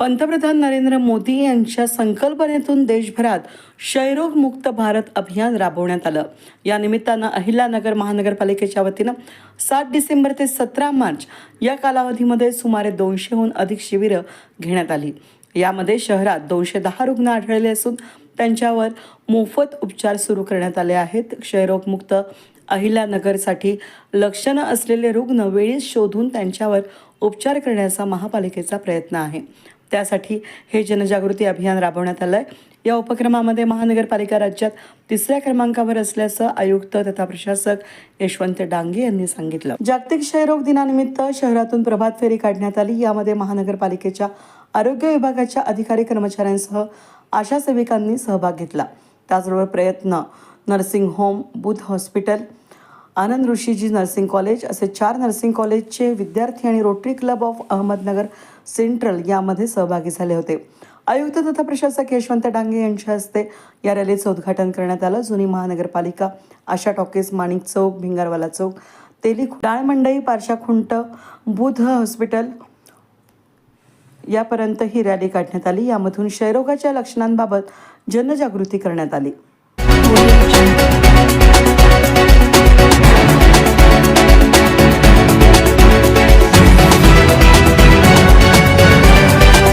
पंतप्रधान नरेंद्र मोदी यांच्या संकल्पनेतून देशभरात क्षयरोग मुक्त भारत अभियान राबवण्यात आलं. या निमित्तानं अहिल्यानगर महानगरपालिकेच्या वतीनं सात डिसेंबर ते सतरा मार्च या कालावधीमध्ये सुमारे दोनशेहून अधिक शिबिरं घेण्यात आली. यामध्ये शहरात दोनशे दहा रुग्ण आढळले असून त्यांच्यावर मोफत उपचार सुरू करण्यात आले आहेत. क्षयरोगमुक्त अहिल्यानगरसाठी लक्षणं असलेले रुग्ण वेळीच शोधून त्यांच्यावर उपचार करण्याचा महापालिकेचा प्रयत्न आहे. त्यासाठी हे जनजागृती अभियान राबवण्यात आलं आहे या उपक्रमामध्ये महानगरपालिका राज्यात तिसऱ्या क्रमांकावर असल्याचं आयुक्त तथा प्रशासक यशवंत डांगे यांनी सांगितलं. जागतिक क्षयरोग दिनानिमित्त शहरातून प्रभात फेरी काढण्यात आली. यामध्ये महानगरपालिकेच्या आरोग्य विभागाच्या अधिकारी कर्मचाऱ्यांसह आशा सेविकांनी सहभाग घेतला. त्याचबरोबर प्रयत्न nursing home Budh hospital Anand Rishiji nursing college असे चार नर्सिंग कॉलेजचे विद्यार्थी आणि rotary club of Ahmednagar central यामध्ये सहभागी झाले होते. आयुक्त तथा प्रशासक यशवंत डांगे यांच्या हस्ते या रॅलीचं उद्घाटन करण्यात आलं. जुनी महानगरपालिका आशा टॉकीज माणिक चौक भिंगारवाला चौक तेली डाळमंडई पारशा खुंट बुध हॉस्पिटल यापर्यंत ही रॅली काढण्यात आली. यामधून क्षयरोगाच्या लक्षणांबाबत जनजागृती करण्यात आली.